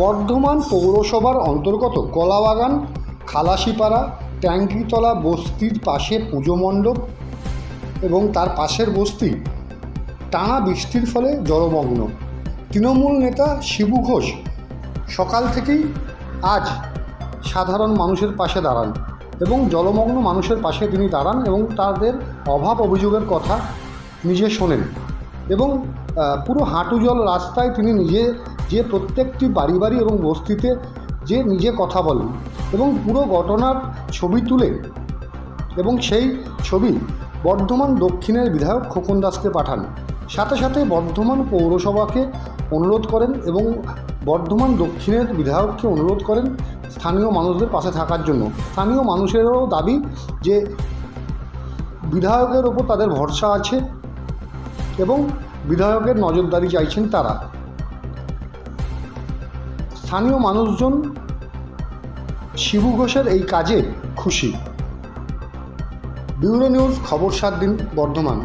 বর্ধমান পৌরসভার অন্তর্গত কলাবাগান, খালাসিপাড়া, ট্যাঙ্কিতলা বস্তির পাশে পুজো মণ্ডপ এবং তার পাশের বস্তি টানা বৃষ্টির ফলে জলমগ্ন। তৃণমূল নেতা শিবু ঘোষ সকাল থেকেই আজ সাধারণ মানুষের পাশে দাঁড়ান এবং জলমগ্ন মানুষের পাশে তিনি দাঁড়ান এবং তাদের অভাব অভিযোগের কথা নিজে শোনেন এবং পুরো হাঁটু জল রাস্তায় তিনি নিজে যে প্রত্যেকটি বাড়ি বাড়ি এবং বস্তিতে যে নিজে কথা বলেন এবং পুরো ঘটনার ছবি তুলে এবং সেই ছবি বর্ধমান দক্ষিণের বিধায়ক খোকন দাসকে পাঠান। সাথে সাথে বর্ধমান পৌরসভাকে অনুরোধ করেন এবং বর্ধমান দক্ষিণের বিধায়ককে অনুরোধ করেন স্থানীয় মানুষদের পাশে থাকার জন্য। স্থানীয় মানুষেরও দাবি যে বিধায়কের ওপর তাদের ভরসা আছে এবং বিধায়কের নজরদারি চাইছেন তারা। স্থানীয় মানুষজন শিবু ঘোষের এই কাজে খুশি। ব্যুরো নিউজ খবর সাত দিন বর্ধমান।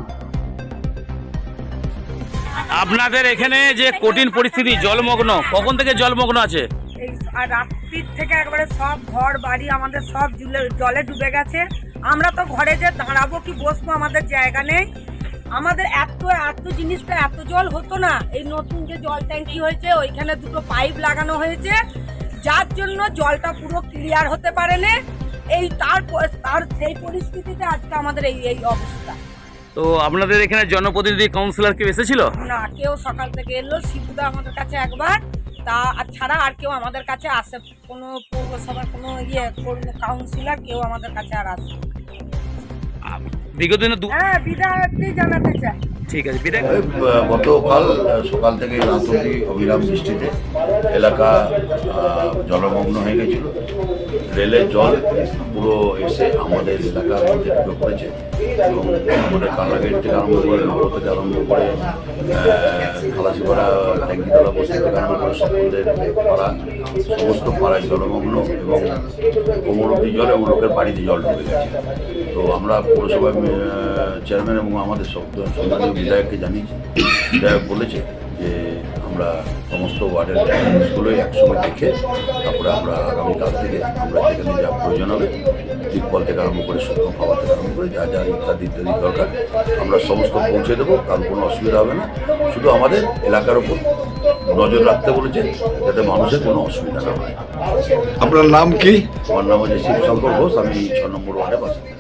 আপনাদের এখানে যে কঠিন পরিস্থিতি জলমগ্ন কখন থেকে জলমগ্ন আছে? এই আর রাত্রির থেকে একবারে সব ঘর বাড়ি আমাদের সব জলে ডুবে গেছে। আমরা তো ঘরে যে দাঁড়াবো কি বসবো আমাদের জায়গা নেই। আমাদের এত এত জিনিসটা এত জল হতো না। এই নতুন যে জল ট্যাঙ্কি হয়েছে ওইখানে দুটো পাইপ লাগানো হয়েছে। যার জন্য জলটা পুরো ক্লিয়ার হতে পারে না এই তার তার সেই পরিস্থিতিতে আজকে আমাদের এই এই অবস্থা। তো আপনাদের এখানে জনপ্রতিনিধি কাউন্সিলর কেউ এসেছিল? না কেউ সকাল থেকে এলো শিবুদা আমাদের কাছে একবার। তা আর ছাড়া আর কেউ আমাদের কাছে আসে কোনো পৌরসভার কোনো ইয়ে কাউন্সিলর কেউ আমাদের কাছে আর আসে বিগত দিনে দু- হ্যাঁ জানাতে চাই। ঠিক আছে গতকাল সকাল থেকে রাত অবধি অবিরাম বৃষ্টিতে এলাকা জলমগ্ন হয়ে গেছিল। রেলের জল পুরো এসে আমাদের এলাকার মধ্যে ঢুকে পড়েছে। আমাদের থেকে আরম্ভ করে নগর থেকে আরম্ভ করে খালাসিপাড়া ট্যাঙ্কিতলা বস্তি থেকে আরম্ভ করে সকলদের পাড়া সমস্ত পাড়ায় জলমগ্ন এবং কোমর অব্দি জল এবং লোকের বাড়িতে জল ঢুকে গেছে তো আমরা পৌরসভা চেয়ারম্যান এবং আমাদের সব সম্মানীয় বিধায়ককে জানিয়েছি বিধায়ক বলেছে যে আমরা সমস্ত ওয়ার্ডের স্কুলে একসঙ্গে দেখে তারপরে আমরা আগামীকাল থেকে আমরা যেখানে যা প্রয়োজন হবে টিপকল থেকে আরম্ভ করে শুকনো খাবার থেকে আরম্ভ করে যা যা ইত্যাদি ইত্যাদি দরকার আমরা সমস্ত পৌঁছে দেবো কারণ কোনো অসুবিধা হবে না। শুধু আমাদের এলাকার ওপর নজর রাখতে বলেছে যাতে মানুষের কোনো অসুবিধা না হয়। আপনার নাম কি? আমার নাম হচ্ছে শিবশঙ্কর ঘোষ আমি ছ নম্বর ওয়ার্ডে বাসা